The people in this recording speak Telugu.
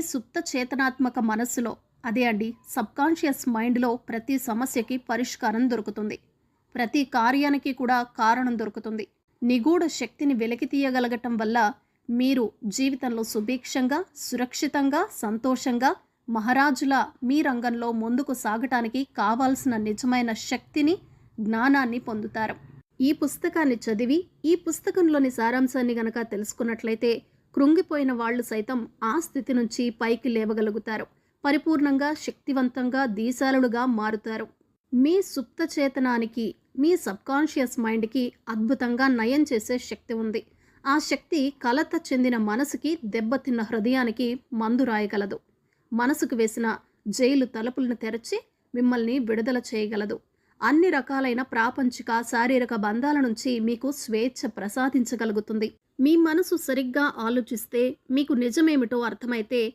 ఈ సుప్త చేతనాత్మక మనస్సులో అదే అండి సబ్కాన్షియస్ మైండ్లో ప్రతి సమస్యకి పరిష్కారం దొరుకుతుంది. ప్రతి కార్యానికి కూడా కారణం దొరుకుతుంది. నిగూఢ శక్తిని వెలికి తీయగలగటం వల్ల మీరు జీవితంలో సుభిక్షంగా సురక్షితంగా సంతోషంగా మహారాజుల మీ రంగంలో ముందుకు సాగటానికి కావాల్సిన నిజమైన శక్తిని జ్ఞానాన్ని పొందుతారు. ఈ పుస్తకాన్ని చదివి ఈ పుస్తకంలోని సారాంశాన్ని గనక తెలుసుకున్నట్లయితే కృంగిపోయిన వాళ్ళు సైతం ఆ స్థితి నుంచి పైకి లేవగలుగుతారు. పరిపూర్ణంగా శక్తివంతంగా దీశాలుడుగా మారుతారు. మీ సుప్త చేతనానికి మీ సబ్కాన్షియస్ మైండ్కి అద్భుతంగా నయం చేసే శక్తి ఉంది. ఆ శక్తి కలత చెందిన మనసుకి దెబ్బతిన్న హృదయానికి మందు రాయగలదు. మనసుకు వేసిన జైలు తలుపులను తెరచి మిమ్మల్ని విడుదల చేయగలదు. అన్ని రకాలైన ప్రాపంచిక శారీరక బంధాల నుంచి మీకు స్వేచ్ఛ ప్రసాదించగలుగుతుంది. మీ మనసు సరిగ్గా ఆలోచిస్తే మీకు నిజమేమిటో అర్థమైతే